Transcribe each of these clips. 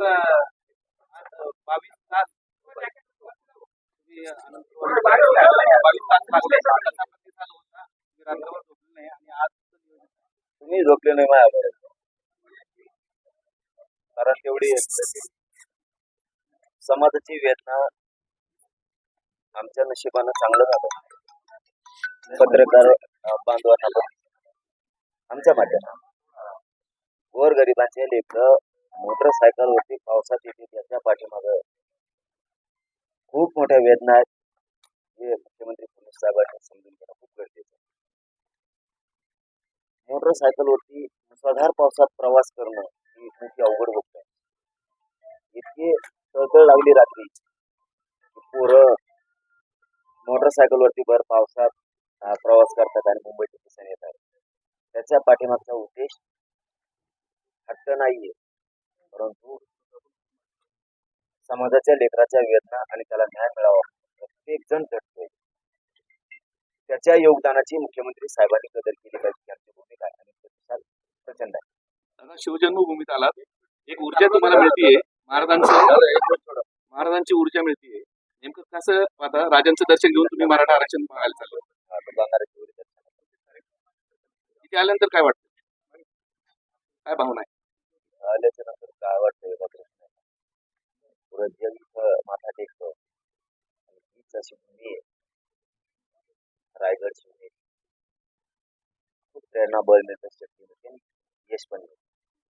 तर बावीस तास बावीस तास लागले प्रतिसाद होता तुम्ही रात्रभर झोपले नाही आणि आज तुम्ही झोपले नाही माझ्या कारण तेवढी समाजाची वेदना आमच्या नशिबानं चांगलं झालं. पत्रकार बांधवांना आमच्या माध्यमात गोर गरिबांचे मोटरसायकल मोटरसायकलवरती पावसात येते त्याच्या पाठीमाग खूप मोठ्या वेदना आहेत. जे मुख्यमंत्री फडणवीस साहेबांनी समजून घेणं खूप गरजेचं आहे. मोटरसायकलवरती मुसळधार पावसात प्रवास करणं ही मोठी अवघड गोष्ट आहे. इतकी तळतळ लागली रात्री पोरं मोटरसायकलवरती भर पावसात प्रवास करतात आणि मुंबईच्या दिसून येतात. त्याच्या पाठीमागचा उद्देश हट्ट नाहीये. परंतु समाजाच्या लेकराच्या वेदना आणि त्याला न्याय मिळावा प्रत्येक जण झटतोय त्याच्या योगदानाची मुख्यमंत्री साहेबांनी कदर केली पाहिजे. यांची भूमिका आणि प्रतिसाद प्रचंड आहे. आता शिवजन्मभूमीत आलात. एक ऊर्जा तुम्हाला मिळतीये. महाराजांचं महाराजांची ऊर्जा मिळतीये. नेमकं कसं आता राजांचं दर्शन घेऊन तुम्ही मराठा आरक्षण बघायला चाललो. तिथे आल्यानंतर काय वाटतं? काय भावना आहे? रायगड खूप प्रेरणा बळ मिळतं शक्ती मिळते आणि यश पण.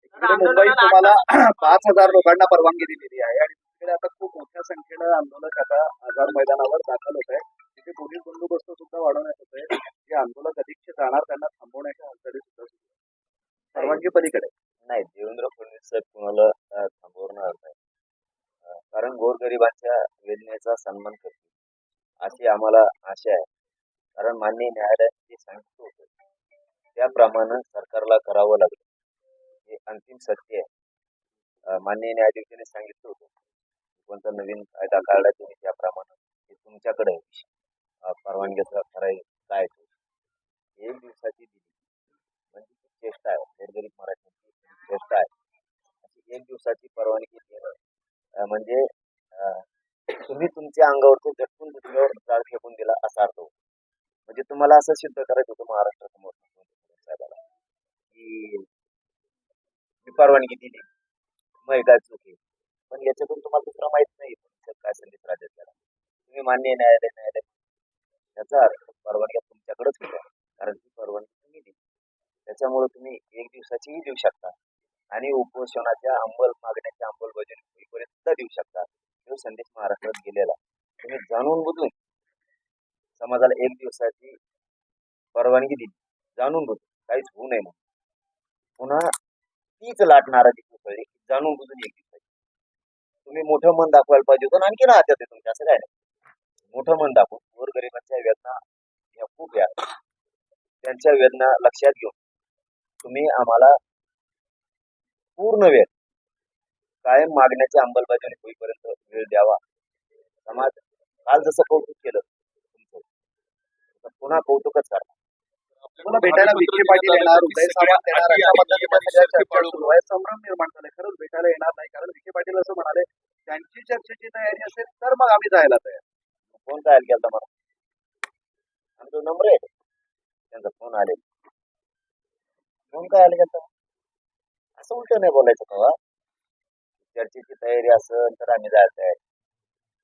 इकडे मुंबईत तुम्हाला पाच हजार लोकांना परवानगी दिलेली आहे. आणि तिकडे आता खूप मोठ्या संख्येनं आंदोलक आता आझाद मैदानावर दाखल होत आहे तिथे पोलीस बंदोबस्त सुद्धा वाढवण्यात होत आहे जे आंदोलक अधिकचे जाणार त्यांना थांबवण्याच्या हालचाली सुद्धा. परवानगी पलीकडे. नाही देवेंद्र फडणवीस साहेब कुणाला थांबवणार नाही. कारण गोरगरिबांच्या वेदनेचा सन्मान करतील. अशी आम्हाला आशा आहे. कारण माननीय न्यायालयाने जे सांगितलं होतं त्याप्रमाणे सरकारला करावं लागलं. हे अंतिम सत्य आहे. अं, माननीय न्यायाधीशांनी सांगितलं होतं. कोणता नवीन कायदा काढला तुम्ही त्याप्रमाणे. हे तुमच्याकडे आहे. विषय. परवानगीचा कराय काय तो एक दिवसाची दिली. म्हणजे ती चेष्टा आहे. गोरगरीब मराठ्यांची चेष्टा आहे. अशी एक दिवसाची परवानगी देणं. म्हणजे तुम्ही तुमच्या अंगावरचं झटकून दुसऱ्यावर जाळ फेकून दिला असा अर्थ होतो. म्हणजे तुम्हाला असं सिद्ध करायचं होतं महाराष्ट्रासमोर मुख्यमंत्री साहेबाला की मी परवानगी दिली. मग काय चूक. पण याच्यातून तुम्हाला दुसरं माहीत नाही काय संदेश राहते झाला. तुम्ही मान्य न्यायालय न्यायालय. याचा अर्थ परवानग्या तुमच्याकडेच होत्या कारण ती परवानगी तुम्ही दिली. त्याच्यामुळे तुम्ही एक दिवसाचीही देऊ शकता. आणि उपोषणाच्या अंमल मागण्याच्या अंमलबजावणी होईपर्यंत सुद्धा देऊ शकता. तो संदेश महाराष्ट्रात गेलेला तुम्ही जाणून बुजून समाजाला एक दिवसाची परवानगी दिली. जाणून बुजून. काहीच होऊ नये म्हणून. पुन्हा तीच लाट नाराजी कोसळली जाणून बुजून एक दिवसाची. तुम्ही मोठं मन दाखवायला पाहिजे होतं. आणखी राहत्या ते तुमच्या. असं काय नाही. मोठं मन दाखवून गोरगरिबांच्या वेदना या खूप या. त्यांच्या वेदना लक्षात घेऊन तुम्ही आम्हाला पूर्ण वेळ कायम मागण्याची अंमलबजावणी होईपर्यंत वेळ द्यावा. समाज काल जसं कौतुक केलं पुन्हा कौतुकच करा तुम्हाला भेटायला विखे पाटील येणार उदय सामंत येणार अशा पद्धतीने संभ्रम निर्माण झालाय खरंच भेटायला येणार नाही कारण विखे पाटील असं म्हणाले त्यांची चर्चेची तयारी असेल तर मग आम्ही जायला तयार. फोन काय गेला मला आमचा नंबर आहे. त्यांचा फोन आले. फोन काय आले गेलता असं उलट नाही बोलायचं तेव्हा चर्चेची तयारी असेल तर आम्ही जायला तयार.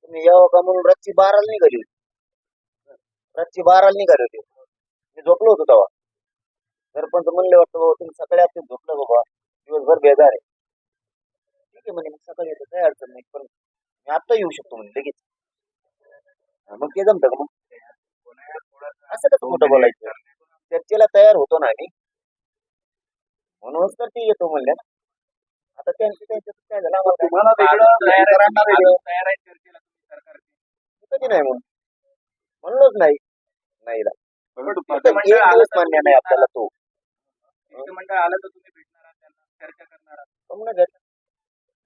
तुम्ही यावं का म्हणून रातची बाराला निघाली होती? रातची बाराला निघाली होती. मी झोपलो होतो तेव्हा. सरपंच म्हणले वाटतं बाबा तुम्ही सकाळी आता झोपलं बाबा. दिवसभर बेजार आहे. ठीक आहे म्हणे मग सकाळी येतो काही अडचण नाही. पण मी आत्ता येऊ शकतो म्हणे लगेच. हा, मग ते जमतं का मग? असं कसं मोठं बोलायचं? चर्चेला तयार होतो ना आम्ही. म्हणूनच तर ते येतो म्हणले ना. आता त्यांची त्यांच्यात काय झालं? आम्हाला काय? तुम्हाला वेगळं इतरांना वेगळं तयार आहे चर्चेला तुम्ही सरकारची. कधी नाही म्हणून. म्हणलोच नाही. नाही रा. पण फक्त शिष्टमंडळ एक आलं दिवस तर मान्य नाही आपल्याला तो. शिष्टमंडळ आलं तर तुम्ही भेटणार आहात त्यांना चर्चा करणार आहात.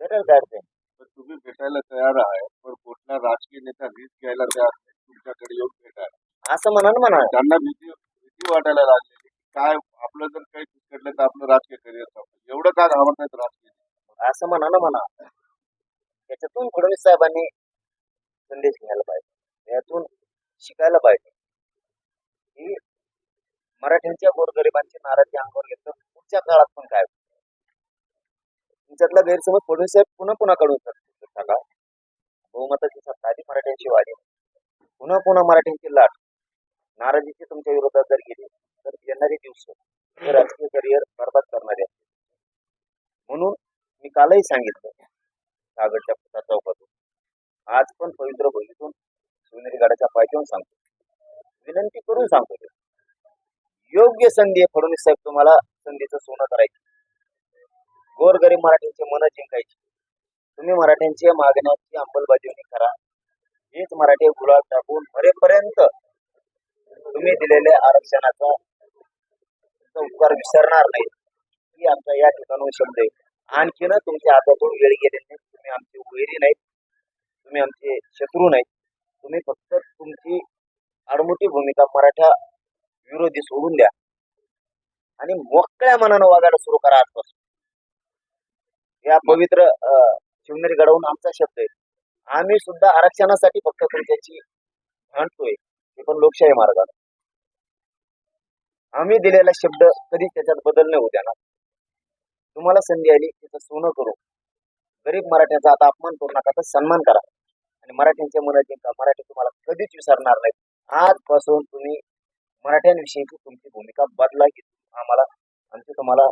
अडचण तर तुम्ही भेटायला तयार आहे पण कुठला राजकीय नेता रिस्क घ्यायला तयार नाही तुमच्याकडे येऊन भेटायला. असं म्हणा ना म्हणा त्यांना भीती भीती वाटायला लागलेली काय आपलं जर काही घडलं तर आपलं राजकीय करिअर संपलं. एवढं का घाबरतायत राजकीय असं म्हणा ना म्हणा त्याच्यातून फडणवीस साहेबांनी संदेश घ्यायला पाहिजे. यातून शिकायला पाहिजे. की मराठ्यांच्या गोरगरिबांची नाराजी अंगावर घेतलं. पुढच्या काळात पण काय तुमच्यातला गैरसमज फडणवीस साहेब पुन्हा पुन्हा काढून सांगा बहुमताची सत्ता आधी मराठ्यांची वाढी. पुन्हा पुन्हा मराठ्यांची लाट. नाराजीची तुमच्या विरोधात जर गेली तर येणारे दिवस हे राजकीय करिअर बरबाद करणारे म्हणून मी कालही सांगितलं कागदच्या पुता चौकातून. आज पण पवित्र भूमीतून शिवनेरी गडाच्या पायथ्याहून सांगतो. विनंती करून सांगतो. योग्य संधी आहे फडणवीस साहेब तुम्हाला संधीचं सोनं करायची. गोरगरीब मराठ्यांचे मन जिंकायची. तुम्ही मराठ्यांच्या मागण्याची अंमलबजावणी करा. हेच मराठी गुलाब टाकून मरेपर्यंत तुम्ही दिलेल्या आरक्षणाचा उपकार विसरणार नाही. ही आमचा या ठिकाणून शब्द आहे. आणखीन तुमच्या हातातून वेळ गेले नाही. तुम्ही आमचे वैरी नाहीत. तुम्ही आमचे शत्रू नाहीत. तुम्ही फक्त तुमची आडमुठी भूमिका मराठा विरोधी सोडून द्या. आणि मोकळ्या मनानं वागायला सुरू करा आजपासून. या पवित्र शिवनेरी गडावून आमचा शब्द आहे. आम्ही सुद्धा आरक्षणासाठी फक्त तुमच्याची भांडतोय. ते पण लोकशाही मार्गाने. आम्ही दिलेला शब्द कधीच त्याच्यात बदल नाही होऊ देणार. तुम्हाला संधी आली त्याचं सोनं करू. गरीब मराठ्यांचा आता अपमान करू नका तर सन्मान करा. आणि मराठ्यांच्या मनात जिंका मराठी तुम्हाला कधीच विसरणार नाही आजपासून तुम्ही मराठ्यांविषयीची तुमची भूमिका बदला ही आम्हाला आमची तुम्हाला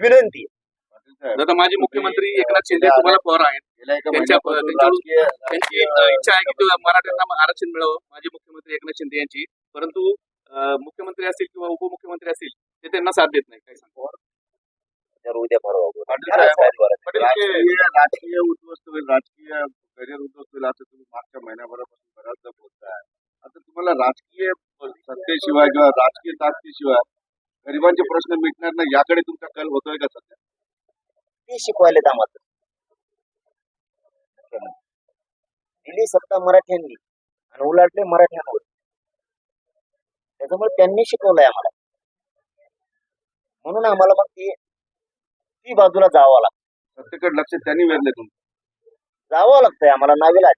विनंती आहे. दादा माजी मुख्यमंत्री एकनाथ शिंदे तुम्हाला पवार आहेत. त्यांची इच्छा आहे की तो मराठ्यांना आरक्षण मिळावं. माजी मुख्यमंत्री एकनाथ शिंदे यांची. परंतु मुख्यमंत्री असतील किंवा उपमुख्यमंत्री असतील ते त्यांना साथ देत नाही काय सांगतो उद्या राजकीय उद्ध्वस्त होईल राजकीय करिअर उद्ध्वस्त होईल असं तुम्ही मागच्या महिन्याभरापासून बऱ्याचदा बोलताय. आता तुम्हाला राजकीय सत्तेशिवाय किंवा राजकीय ताकदीशिवाय गरिबांचे प्रश्न मिटणार नाही याकडे तुमचा कल होतोय का सध्या? ते शिकवायला आम्हाला. दिली सत्ता मराठ्यांनी आणि उलाटले मराठ्यांवर. त्याच्यामुळे त्यांनी शिकवलंय आम्हाला. म्हणून आम्हाला मग ती ती बाजूला जावं लागतं. सत्तेकडे लक्ष त्यांनी वेधले तुमचं. जावं लागतंय आम्हाला नावेला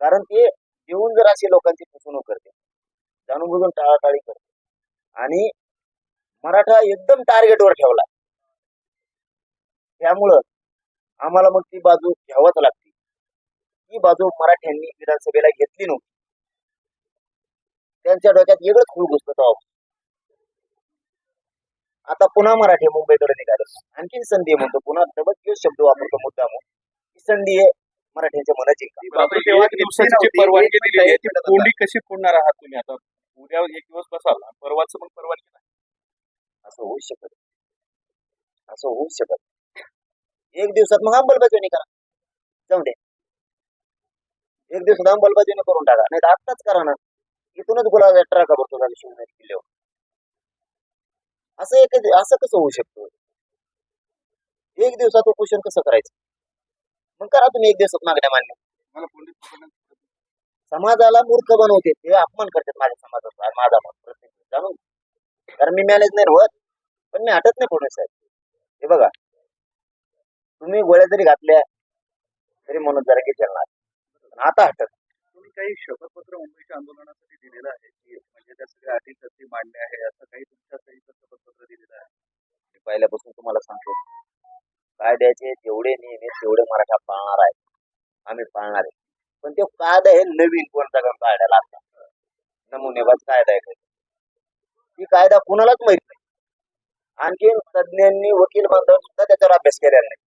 कारण ते येऊन जर अशी लोकांची फसवणूक करते जाणून बुजून टाळाटाळी करते. आणि मराठा एकदम टार्गेटवर ठेवला. त्यामुळं आम्हाला मग ती बाजू घ्यावाच लागते. ही बाजू मराठ्यांनी विधानसभेला घेतली नव्हती. त्यांच्या डोक्यात वेगळंच खूळ घुसत आता पुन्हा मराठी मुंबईकडे निघाले. आणखीन संधी आहे म्हणतो. पुन्हा डबल शब्द वापरतो मुद्दा ही संधी आहे. मराठ्यांच्या मनाची आता तेव्हा दिवसाची जी परवानगी दिली आहे ती कोंडी कशी फोडणार आहात तुम्ही आता? उद्या एक दिवस बसाल परवाच मग परवानगी नाही. असं होऊ शकत असं होऊ शकत एक दिवसात मग अंमलबजावणी करा. जाऊ दे. एक दिवसात अंमलबजावणी करून टाका. नाही तर आत्ताच करा ना. इथूनच गुलाब ट्रका भरतो झाले शिवनेरी किल्ल्यावर. असं एक असं कसं होऊ शकतं? एक दिवसात उपोषण कसं करायचं? मग करा तुम्ही एक दिवसात मागण्या मान्य मला समाजाला मूर्ख बनवते ते अपमान करतात माझ्या समाजाचा माझा मत प्रत्येक वेळी. जाणून. कारण मी मॅनेज नाही होत पण मी हटत नाही पुणे साहेब हे बघा तुम्ही गोळ्या जरी घातल्या तरी म्हणून जरा की चलणार पण आता हटत तुम्ही काही शपथपत्र मुंबईच्या आंदोलनासाठी दिलेलं आहे की म्हणजे त्या सगळ्या अटी शर्ती मांडल्या आहे असं काही तुमच्या सहीचं शपथपत्र दिलेलं आहे मी पहिल्यापासून तुम्हाला सांगतो कायद्याचे जेवढे नियम आहेत तेवढे मराठा पाळणार आहे. आम्ही पाळणार आहे. पण ते कायदा हे नवीन कोणता का काढायला आता नमुनेबाज कायदा आहे. काही. ही कायदा कुणालाच माहीत नाही. आणखीन तज्ज्ञांनी वकील बांधव सुद्धा त्याच्यावर अभ्यास केलेला नाही.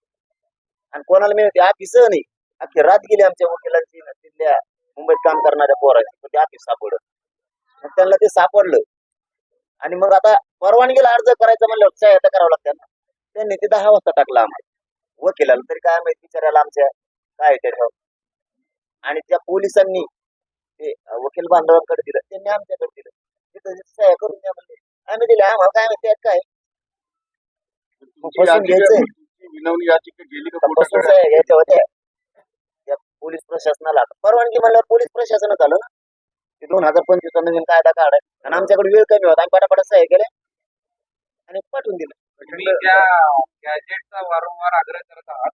आणि कोणाला मिळते ऑफिस नाही. अख्खी रात गेली आमच्या वकिलांची तिथल्या मुंबईत काम करणाऱ्या पोराची पण ते ऑफिस सापडलं मग त्यांना ते सापडलं. आणि मग आता परवानगीला अर्ज करायचा म्हणल्यावर सहायता करावं लागतं ना. त्यांनी ते दहा वाजता टाकला आम्हाला. वकिलाला तरी काय माहिती विचारायला आमच्या काय त्याच्यावर आणि त्या पोलिसांनी ते वकील बांधवांकडे दिलं. त्यांनी आमच्याकडे दिलं. तिथं सह्या करून द्या म्हणले. आम्ही दिले आम्हाला काय माहिती काय तुमची फसून याचिका- घ्यायचंय. तुमची विनवणी याचिका गेली का तपासून कोर्टाकडे? सह्या घ्यायच्या होत्या. त्या पोलीस प्रशासनाला परवानगी म्हणल्यावर पोलीस प्रशासनच आलं ना? ते दोन हजार पंचवीसचा नवीन कायदा काढाय आणि आमच्याकडे वेळ कमी होता. आम्ही पटापट सह्या केल्या. आणि पाठवून दिलं. तुम्ही त्या गॅजेटचा वारंवार आग्रह करत आहात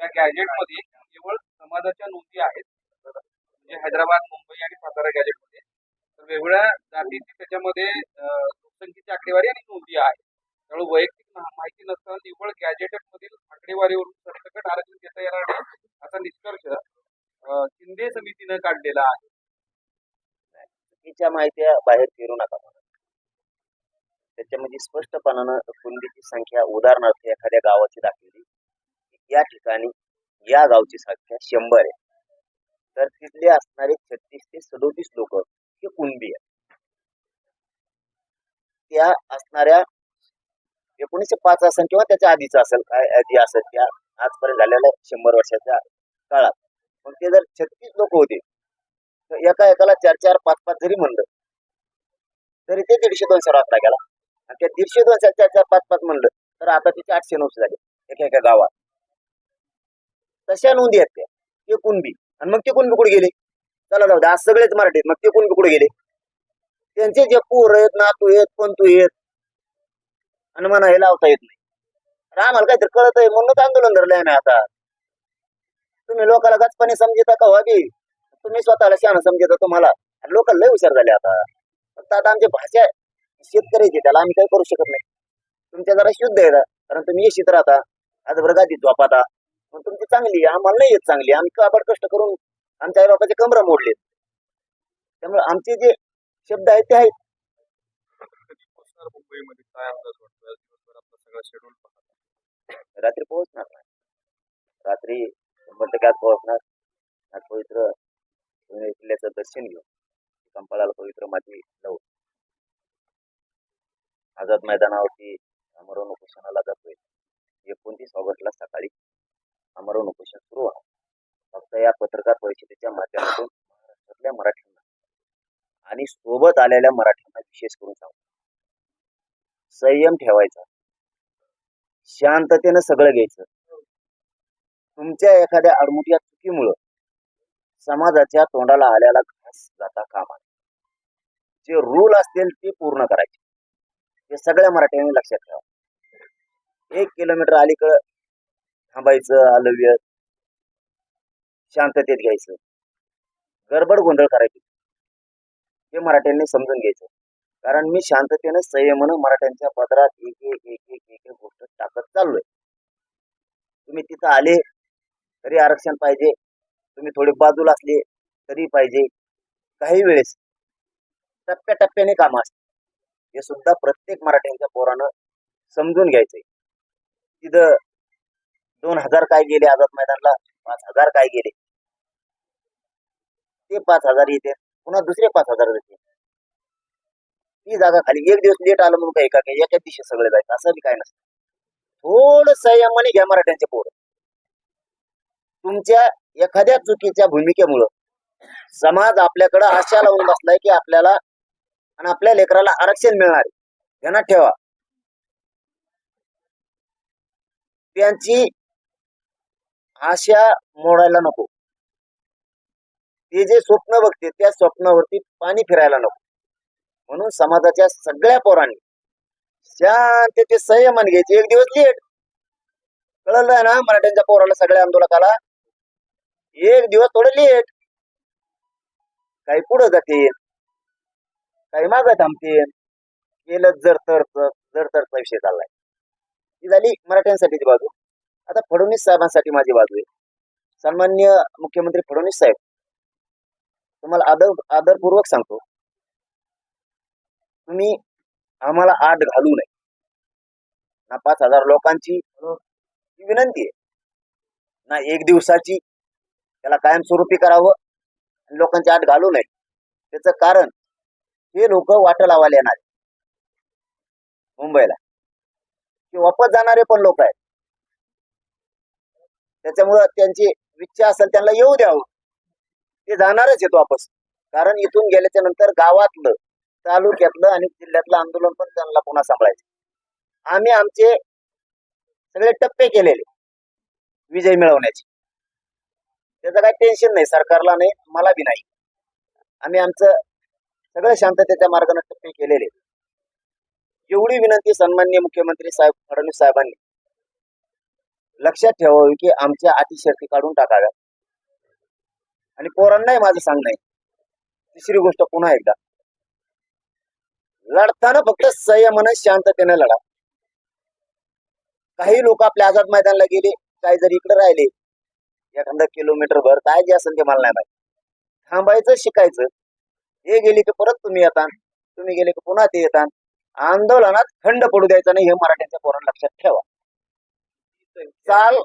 त्या गॅजेटमध्ये केवळ समाजाच्या नोंदी आहेत. म्हणजे हैदराबाद मुंबई आणि सातारा गॅजेटमध्ये तर वेगवेगळ्या जातीची त्याच्यामध्ये लोकसंख्येची आकडेवारी आणि नोंदी आहे त्यामुळे वैयक्तिक माहिती नसताना निव्वळ गॅजेटमधील आकडेवारीवरून सरसकट आरक्षण घेता येणार नाही असा निष्कर्ष शिंदे समितीनं काढलेला आहे. चुकीच्या माहित्या बाहेर फिरू नका. म्हणून त्याच्यामध्ये स्पष्टपणानं कुंडीची संख्या उदाहरणार्थ एखाद्या गावाची दाखवली या ठिकाणी या गावची संख्या शंभर आहे. तर तिथले असणारे छत्तीस ते सदोतीस लोक हे कुणबी आहेत. त्या असणाऱ्या एकोणीसशे पाच असेल किंवा त्याच्या आधीच असेल काय आधी असेल त्या आजपर्यंत झालेल्या शंभर वर्षाच्या काळात. मग ते जर छत्तीस लोक होते तर एका एकाला चार चार पाच पाच जरी म्हणलं तरी ते दीडशे दोनशे आकडा गेला. त्या दीडशे दोनशे चार चार पाच पाच म्हणलं तर आता तिचे आठशे नऊशे झाले एका एका गावात. तशा नोंदी आहेत त्या. ते कुणबी आणि मग ते कुणबी कुठे गेले? चला जाऊ दे आज सगळेच मराठीत मग ते कुणबी कुठे गेले? त्यांचे जे पूर आहेत नातू आहेत पंतू आहेत आणि म्हणा हे लावता येत नाही. आम्हाला काहीतरी कळत आहे म्हणूनच आंदोलन धरलंय ना आता. तुम्ही लोकाला गचपणे समजता का हो व्हावी तुम्ही स्वतःला शान समजता तुम्हाला. लोक लय हुशार झाले आता. फक्त आता आमची भाषा शेतकऱ्याची त्याला आम्ही काही करू शकत नाही. तुमच्या जरा शुद्ध आहे ना. कारण तुम्ही येशीत राहता आज वर्गात झोपाता मग तुमची चांगली आहे. आम्हाला नाही येत चांगली. आम्ही काबड कष्ट करून आमच्या आई बापाचे कमरा मोडले त्यामुळे आमचे जे शब्द आहेत ते आहेत. मुंबईमध्ये काय अंदाज वाटतो दिवसभर आपला सगळा शेड्यूल रात्री पोहोचणार नाही. रात्री शंभर टक्के आज पोहोचणार. आज पवित्र पुणे किल्ल्याचं दर्शन घेऊ. कंपाळाला पवित्र माती लावून आझाद मैदानावरती आमरण उपोषणाला जातोय. एकोणतीस ऑगस्टला सकाळी आमरण उपोषण सुरू आहे फक्त या पत्रकार परिषदेच्या माध्यमातून महाराष्ट्रातल्या मराठ्यांना आणि सोबत आलेल्या मराठ्यांना विशेष करून सांगतो. संयम ठेवायचा. शांततेनं सगळं घ्यायचं. तुमच्या एखाद्या अडमुट्या चुकीमुळं समाजाच्या तोंडाला आल्याला घास जाता कामा आहे जे रूल असतील ते पूर्ण करायचे. हे सगळ्या मराठ्यांनी लक्षात ठेवा. एक किलोमीटर अलीकडं थांबायचं आलव्य शांततेत घ्यायचं. गडबड गोंधळ करायची. हे मराठ्यांनी समजून घ्यायचं. कारण मी शांततेनं संयमानं मराठ्यांच्या पदरात एक एक एक एक एक गोष्ट टाकत चाललोय. तुम्ही तिथं आले तरी आरक्षण पाहिजे. तुम्ही थोडे बाजूला असले तरी पाहिजे. काही वेळेस टप्प्याटप्प्याने कामं असते हे सुद्धा प्रत्येक मराठ्यांच्या पोरानं समजून घ्यायचंय. तिथं दोन हजार काय गेले आझाद मैदानला पाच हजार काय गेले? ते पाच हजार येते पुन्हा दुसरे पाच हजार येते ती जागा खाली एक दिवस लेट आलं म्हणून काही का एका दिवशी सगळे जायचं असं बी काय नसतं. थोडं संयमाने घ्या मराठ्यांचे पोर. तुमच्या एखाद्या चुकीच्या भूमिकेमुळं समाज आपल्याकडं आशा लावून बसलाय की आपल्याला आणि आपल्या लेकराला आरक्षण मिळणार आहे. ध्यानात ठेवा. त्यांची आशा मोडायला नको. ते जे स्वप्न बघते त्या स्वप्नावरती पाणी फिरायला नको. म्हणून समाजाच्या सगळ्या पोरांनी शांतते संयमान घ्यायचे. एक दिवस लेट. कळलं ना मराठ्यांच्या पोराला सगळ्या आंदोलकाला? एक दिवस थोडं लेट. काही पुढे जातील. काही माग थांबतील. केलं जर तर जर तरचा विषय चाललाय. ही झाली मराठ्यांसाठीची बाजू. आता फडणवीस साहेबांसाठी माझी बाजू आहे. सन्मान्य मुख्यमंत्री फडणवीस साहेब तुम्हाला आदर आदरपूर्वक सांगतो. तुम्ही आम्हाला आठ घालू नये. ना पाच हजार लोकांची ही विनंती आहे. ना एक दिवसाची त्याला कायमस्वरूपी करावं आणि लोकांची आठ घालू नये. त्याचं कारण हे लोक वाट लावायला येणार. मुंबईला. की वापस जाणारे पण लोक आहेत. त्याच्यामुळं त्यांची इच्छा असेल त्यांना येऊ द्यावं. ते जाणारच आहेत वापस. कारण इथून गेल्याच्यानंतर गावातलं तालुक्यातलं आणि जिल्ह्यातलं आंदोलन पण त्यांना पुन्हा सांभाळायचं. आम्ही आमचे सगळे टप्पे केलेले विजय मिळवण्याचे. त्याचं काही टेन्शन नाही सरकारला नाही मला बी नाही. आम्ही आमचं सगळं शांततेच्या मार्गाने टप्पे केलेले एवढी विनंती सन्मान्य मुख्यमंत्री साहेब फडणवीस साहेबांनी. लक्षात ठेवावी की आमच्या अतिशर्ती काढून टाकाव्या आणि पोरांनाही माझं सांगणं आहे. तिसरी गोष्ट पुन्हा एकदा. लढताना फक्त संयमानं शांततेने लढा. काही लोक आपल्या आझाद मैदानाला गेले काही जर इकडे राहिले. एखादा किलोमीटर भर काय जे असेल ते मला नाही माहिती. थांबायचं शिकायचं. हे गेले की परत तुम्ही येता तुम्ही गेले की पुन्हा ते येतात आंदोलनात खंड पडू द्यायचा नाही हे मराठ्यांच्या पोरण लक्षात ठेवा. चाल.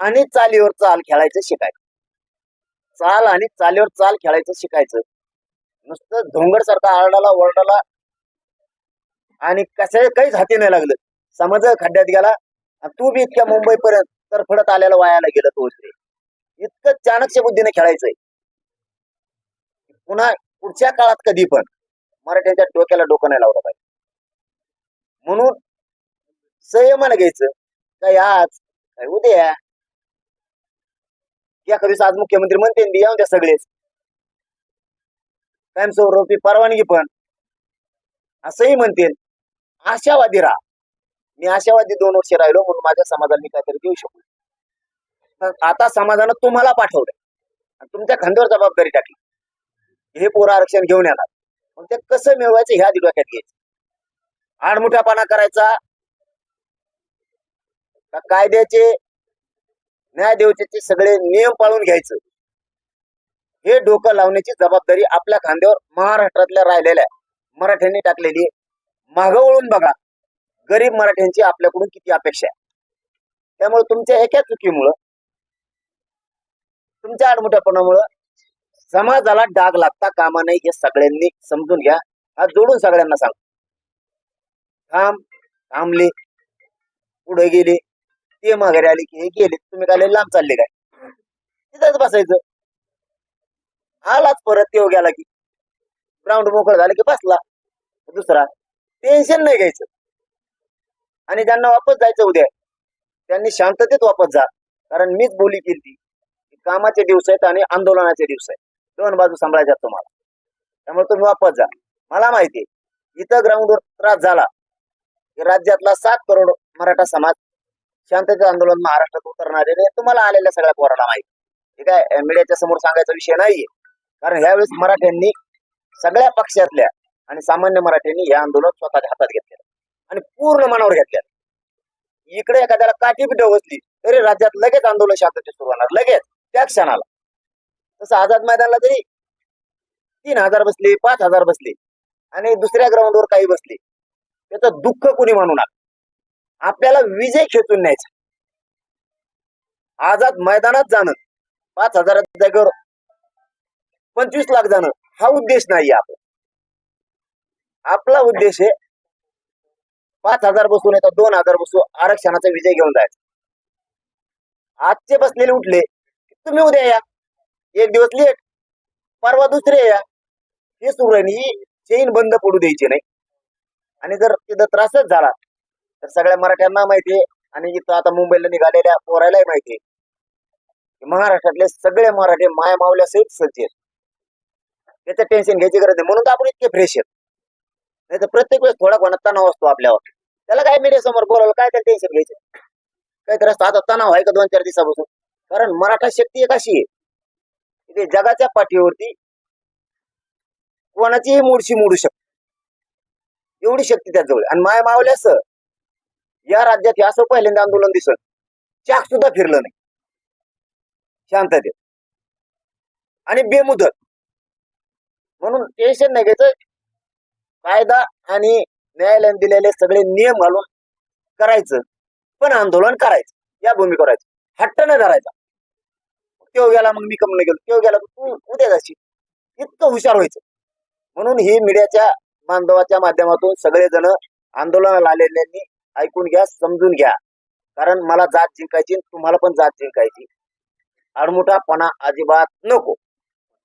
आणि चालीवर चाल खेळायचं शिकायचं. चाल आणि चालीवर चाल खेळायचं शिकायचं. नुसतं धोंगड सारखा आरडाला ओरडाला. आणि कशा काहीच हाती नाही लागलं. समज खड्ड्यात गेला तू बी इतक्या मुंबई पर्यंत तरफडत आल्याला आलेला वायाला गेलं तो इतकं चाणक्य बुद्धीने खेळायचंय. पुन्हा पुढच्या काळात कधी पण मराठ्यांच्या डोक्याला डोकं नाही लावलं पाहिजे. म्हणून संयमानं घ्यायचं काय आज काय उद्या? या कधीच आज मुख्यमंत्री म्हणते ना, येऊन द्या सगळेच. कायमस्वरूपी परवानगी पण. असंही म्हणतील आशावादी राहा. मी आशावादी दोन वर्ष राहिलो म्हणून माझ्या समाजाला मी काहीतरी देऊ शकलो. तर आता समाजानं तुम्हाला पाठवलं आणि तुमच्या खांद्यावर जबाबदारी टाकली. हे पोरं आरक्षण घेऊन येणार. मग ते कसं मिळवायचं ह्या आधी डोक्यात घ्यायचं. आडमुठापणा करायचा. का कायद्याचे न्यायदेवतेचे सगळे नियम पाळून घ्यायचं. हे डोकं लावण्याची जबाबदारी आपल्या खांद्यावर महाराष्ट्रातल्या राहिलेल्या मराठ्यांनी टाकलेली मागं वळून बघा. गरीब मराठ्यांची आपल्याकडून किती अपेक्षा आहे. त्यामुळे तुमच्या एका चुकीमुळं तुमच्या आडमुठ्यापणामुळं समाजाला डाग लागता कामा नाही हे सगळ्यांनी समजून घ्या. हा जोडून सगळ्यांना सांग. थांब थांबले. पुढे गेले. ते माघारी आले की हे गेले. तुम्ही काय लय लांब चालले काय? तिथंच बसायचं. आलाच परत तेव गेला की. ग्राउंड मोकळं झालं की बसला. दुसरा टेन्शन नाही घ्यायचं. आणि ज्यांना वापस जायचं उद्या त्यांनी शांततेत वापस जा. कारण मीच बोली केली. कामाचे दिवस आहेत आणि आंदोलनाचे दिवस आहेत. दोन बाजू सांभाळायच्या तुम्हाला. त्यामुळे तुम्ही वापस जा. मला माहिती आहे इथं ग्राउंडवर त्रास झाला. की राज्यातला सात करोड मराठा समाज शांततेचं आंदोलन महाराष्ट्रात उतरणार आहे. तुम्हाला आलेल्या सगळ्या पोराला माहिती ठीक काय मीडियाच्या समोर सांगायचा विषय नाहीये. कारण ह्यावेळेस मराठ्यांनी सगळ्या पक्षातल्या आणि सामान्य मराठ्यांनी हे आंदोलन स्वतःच्या हातात घेतलेलं आणि पूर्ण मनावर घेतलेलं इकडे एखाद्याला काठी पिठं बसली तरी राज्यात लगेच आंदोलन शांततेत सुरू होणार. लगेच. त्या क्षणाला. तसं आझाद मैदानला जरी तीन हजार बसले पाच हजार बसले आणि दुसऱ्या ग्राउंडवर काही बसले त्याचं दुःख कुणी मानू नका आपल्याला विजय खेचून न्यायचा. आझाद मैदानात जाणं पाच हजाराच्या जागेवर पंचवीस लाख जाणं हा उद्देश नाही आपला. आपला उद्देश आहे पाच हजार बसू नाही तर दोन हजार बसू आरक्षणाचा विजय घेऊन जायचा. आजचे बसलेले उठले तुम्ही उद्या या. एक दिवस लेट परवा दुसरे या. हे सुरू आहे ही चेन बंद पडू द्यायची नाही. आणि जर तिथं त्रासच झाला तर सगळ्या मराठ्यांना माहितीये आणि इथं आता मुंबईला निघालेल्या पोरायलाही माहितीये महाराष्ट्रातले सगळे मराठे माया मावल्या सहित सज्ज आहेत. त्याचं टेन्शन घ्यायची गरज नाही. म्हणून तर आपण इतके फ्रेश आहेत. नाही तर प्रत्येक वेळेस थोडा कोणा तणाव असतो आपल्यावर. त्याला काय मीडिया समोर बोलावलं काय त्याला टेन्शन घ्यायचं? काहीतरी असतं. आता तणाव आहे का दोन चार दिवसापासून? कारण मराठा शक्ती एक अशी आहे. ते जगाच्या पाठीवरती कोणाचीही मूडशी मोडू शकते एवढी शक्ती त्याजवळ आणि माया मावल्यास या राज्यात असं पहिल्यांदा आंदोलन दिसत चाक सुद्धा फिरलं नाही. शांततेत. आणि बेमुदत. म्हणून टेन्शन नाही घ्यायचं. कायदा आणि न्यायालयाने दिलेले सगळे नियम घालून करायचं. पण आंदोलन करायचं. या भूमिकेवर हट्ट न धरायचा. तो गेला मग मी कम नाही गेलो. तो गेला तू उद्या जाशील. इतकं हुशार व्हायचं. म्हणून ही मीडियाच्या बांधवाच्या माध्यमातून सगळेजण आंदोलनाला आलेल्यांनी ऐकून घ्या समजून घ्या. कारण मला जात जिंकायची तुम्हाला पण जात जिंकायची. आडमुठापणा अजिबात नको.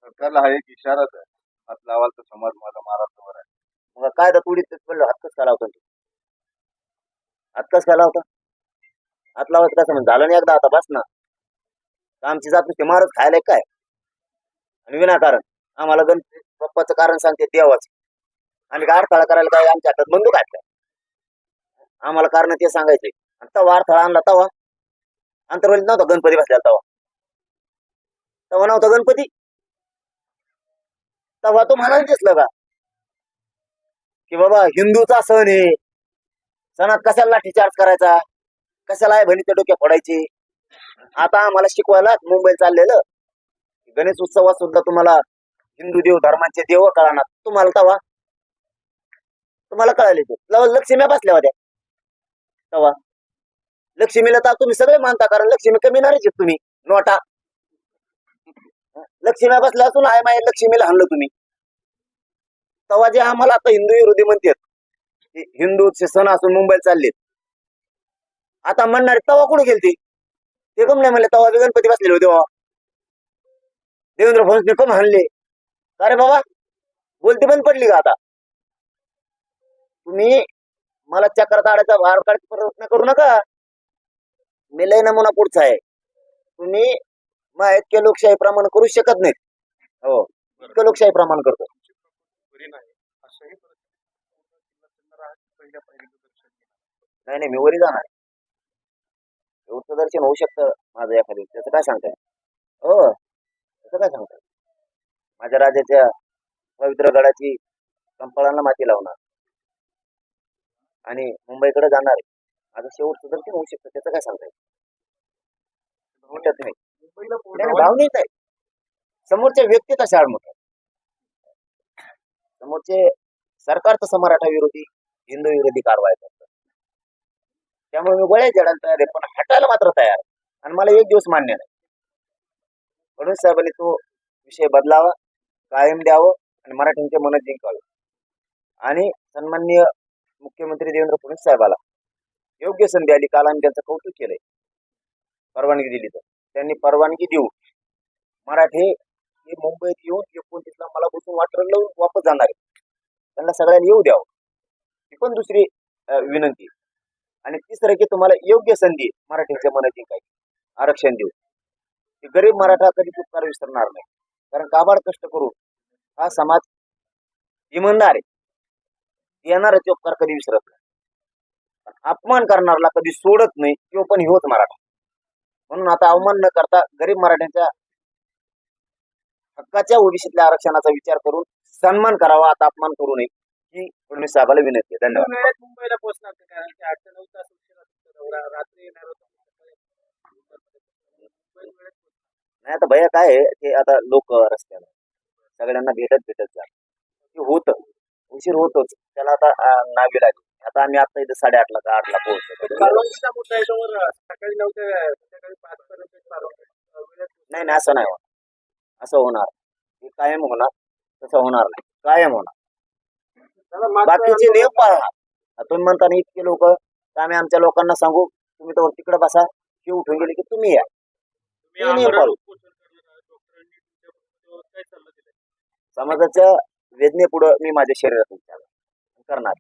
सरकारला हा एक इशाराच आहे. हात लावाल तर समाज माझा महाराष्ट्रावर आहे. मग काय तर तुडी पडलं? हात कस लावतो? हात कस काय लावता? हात लावायचं कसं? म्हणजे झालं नाही एकदा आता बस ना. आमची जात नुसते मारच खायला काय? आणि विनाकारण. आम्हाला गणपती बाप्पाचं कारण सांगते देवाच. आणि काय अडथळा करायला काय आमच्या हातात बंदूक आहेत काय? आम्हाला कारण ते सांगायचे. आणि तवा अडथळा आणला तवा. अंतरवलीत नव्हता गणपती बसलेला तवा. तवा नव्हता गणपती. तवा तो म्हणाल दिसलं का? की बाबा हिंदूचा सण आहे. सणात कशाला लाठीचार्ज करायचा? कशाला आहे बहिणीच्या डोक्या फोडायची? आता आम्हाला शिकवायला मुंबई चाललेलं. गणेश उत्सवात सुद्धा तुम्हाला हिंदू देव धर्माचे देव कळणार. तुम्हाला तवा. तुम्हाला कळाले ते लक्ष्मी लक्ष्म्या बसल्या होत्या. तवा. लक्ष्मीला तर तुम्ही सगळे मानता कारण लक्ष्मी कमी नाहीच तुम्ही. नोटा. लक्ष्म्या बसल्या असून आय माय लक्ष्मीला हाणलं तुम्ही. तवा जे आम्हाला आता हिंदू विरोधी म्हणतात हिंदू हिंदूचे सण असून मुंबईला चाललेत. आता म्हणणारे तवा कुठे गेलते? ते कम नाही म्हणले तेव्हा बी गणपती बसलेले होते बाबा देवेंद्र फडणवीस कम हाणले? अरे बाबा? बोलती बंद पडली का आता? तुम्ही मला चक्कर ताडायचा भार काढायचा प्रयत्न करू नका. मी लय नमुना पुढचा आहे. तुम्ही मग इतके लोकशाही प्रमाण करू शकत नाही हो इतकं लोकशाही प्रमाण करतो. नाही नाही मी वरी जाणार. एवढं दर्शन होऊ शकतं माझं एखाद्या त्याचं काय सांगताय? हो. त्याचं काय सांगताय? माझ्या राजाच्या पवित्र गडाची कंपाळांना माती लावणार. आणि मुंबईकडे जाणार. माझं शेवटचं दर्शन होऊ शकतं. त्याचं काय सांगताय? मोठ्यात नाही मुंबईला नाही, आहे. समोरच्या व्यक्ती तशा आडमुठ समोरचे सरकार तसं मराठा विरोधी हिंदू विरोधी कारवाई करतात. त्यामुळे मी गोळ्या जडायला तयार आहे पण हटायला मात्र तयार आहे. आणि मला एक दिवस मान्य नाही. म्हणून साहेबांनी तो विषय बदलावा कायम द्यावं आणि मराठ्यांचे मन जिंकावे. आणि सन्माननीय मुख्यमंत्री देवेंद्र फडणवीस साहेबाला योग्य संधी आली काल आम्ही त्यांचं कौतुक केलंय. परवानगी दिली तर. त्यांनी परवानगी देऊ. मराठे हे मुंबईत येऊन एकोणतीसला मला बसून वाटर लावून वापस जाणार आहे त्यांना सगळ्यांनी येऊ द्यावं. ही पण दुसरी विनंती. आणि तिसरं की तुम्हाला योग्य संधी मराठीच्या मनात जिंकायची आरक्षण देऊ की गरीब मराठा कधी उपकार विसरणार नाही. कारण काबाड कष्ट करू हा समाज इमानदार आहे. येणाराचे उपकार कधी विसरत नाही. अपमान करणारला कधी सोडत नाही किंवा पण होत मराठा. म्हणून आता अवमान न करता गरीब मराठ्यांच्या हक्काच्या ओबीसीतल्या आरक्षणाचा विचार करून सन्मान करावा आता अपमान करू नये. ही फडणवीस साहेबाला विनंती आहे. धन्यवाद. वेळेत मुंबईला पोहोचणार ते कारण की आठ ते नऊ तास उशिरा दौरा रात्री येणार होता. मुंबई वेळेत नाही आता भैया काय आहे ते आता लोक रस्त्याला सगळ्यांना भेटत भेटत जा. ते होत. उशीर होतोच. त्याला आता अं, नावी लागली. आता आम्ही आता इथे साडेआठला का आठला पोहोचतो कालवणीचा मुद्दा आहे तोवर सकाळी नऊ ते संध्याकाळी पाच पर्यंत चालू आहे. वेळेत नाही नाही असं नाही होणार. असं होणार. हे कायम होणार. तसं होणार नाही. कायम होणार. बाकीचे नियम पाळा तुम्ही म्हणता ना इतके लोक आम्ही आमच्या लोकांना सांगू तुम्ही तर तिकडे बसा की उठून गेले की तुम्ही या. हे नियम पाळू. समाजाच्या वेदनेपुढं मी माझ्या शरीरात विचार करणार.